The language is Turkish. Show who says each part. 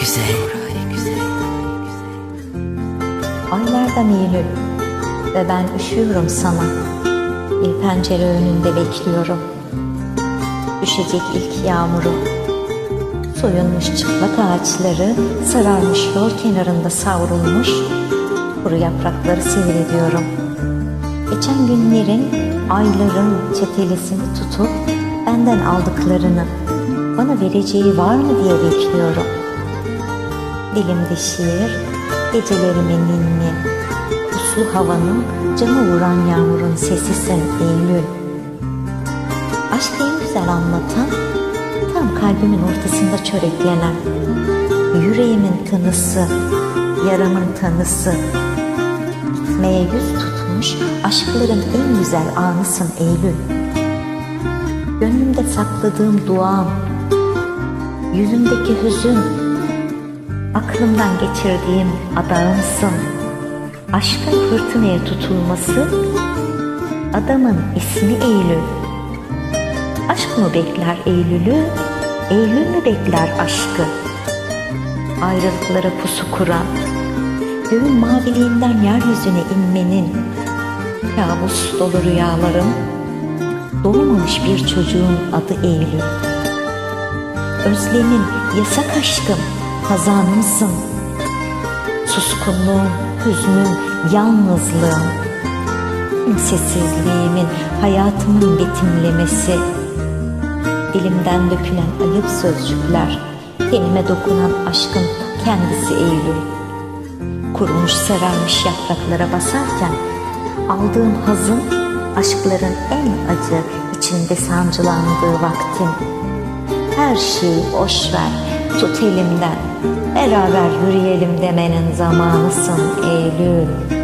Speaker 1: güzel.
Speaker 2: Aylardan Eylül ve ben üşüyorum sana. Bir pencere önünde bekliyorum. Düşecek ilk yağmuru. Soyulmuş çıplak ağaçları sararmış yol kenarında savrulmuş kuru yaprakları seyrediyorum. Geçen günlerin, ayların çetelesini tutup benden aldıklarını bana vereceği var mı diye bekliyorum. Dilimde şiir, gecelerime ninni, puslu havanın cama vuran yağmurun sesisin Eylül. Aşkı en güzel anlatan, tam kalbimin ortasında çöreklenen, yüreğimin tınısı, yaramın tanısı, gitmeye yüz tutmuş aşkların en güzel anısın Eylül. Gönlümde sakladığım duam, yüzümdeki hüzün, aklımdan geçirdiğim adağımsın. Aşkın fırtınaya tutulması, adamın ismi Eylül. Aşk mı bekler Eylül'ü, Eylül mü bekler aşkı? Ayrılıklara pusu kuran, göğün maviliğinden yeryüzüne inmenin, kabus dolu rüyalarım, doğmamış bir çocuğun adı Eylül. Özlemin, yasak aşkım, hazanımsın. Suskunluğum, hüznüm, yalnızlığım. Sessizliğimin, hayatımın betimlemesi. Dilimden dökülen ayıp sözcükler, tenime dokunan aşkın kendisi Eylül. Kurumuş sararmış yapraklara basarken aldığım hazın aşkların en acı içinde sancılandığı vaktim. Her şeyi boş ver, tut elimden, beraber yürüyelim demenin zamanısın Eylül.